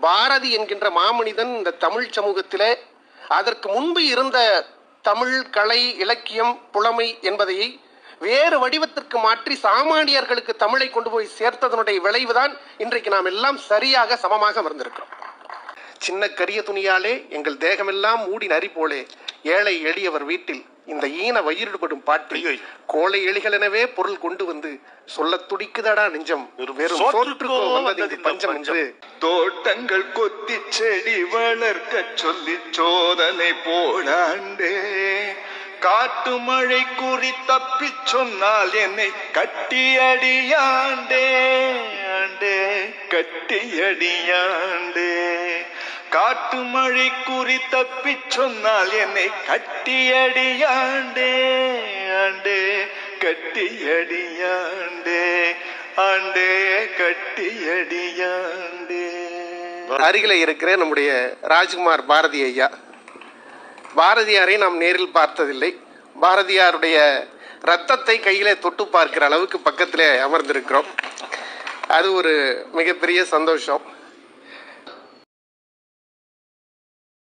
பாரதி என்கின்ற மாமனிதன் இந்த தமிழ் சமூகத்திலே அதற்கு முன்பு இருந்த தமிழ் கலை இலக்கியம் புலமை என்பதை வேறு வடிவத்திற்கு மாற்றி சாமானியர்களுக்கு தமிழை கொண்டு போய் சேர்த்ததனுடைய விளைவுதான் இன்றைக்கு நாம் எல்லாம் சரியாக சமமாக அமர்ந்திருக்கிறோம். சின்ன கரிய துணியாலே எங்கள் தேகமெல்லாம் மூடி நரி போலே ஏழை எளியவர் வீட்டில் இந்த ஈன வயிறுபடும் பாட்டில். கோழை எலிகள் எனவே பொருள் கொண்டு வந்து சொல்லத் துடிக்குதடா நெஞ்சம். வெறும் சோற்றுக்கோ வந்தது பஞ்சம். என்று தோட்டங்கள் கொத்தி செடி வளர்க்க சொல்லி சோதனை போடாண்டே. காட்டு மழை குறி தப்பி சொன்னால் என்னை கட்டியடியாண்டே ஆண்டே கட்டியடியாண்டே காட்டு மழை குறி தப்பி சொன்னால் என்னை கட்டியடியாண்டே ஆண்டே கட்டியடியாண்டே ஆண்டே கட்டியடியாண்டே. அருகில இருக்கிற நம்முடைய ராஜ்குமார் பாரதி ஐயா. பாரதியாரை நாம் நேரில் பார்த்ததில்லை. பாரதியாருடைய ரத்தத்தை கையில தொட்டு பார்க்கிற அளவுக்கு பக்கத்திலே அமர்ந்திருக்கிறோம். அது ஒரு மிகப்பெரிய சந்தோஷம்.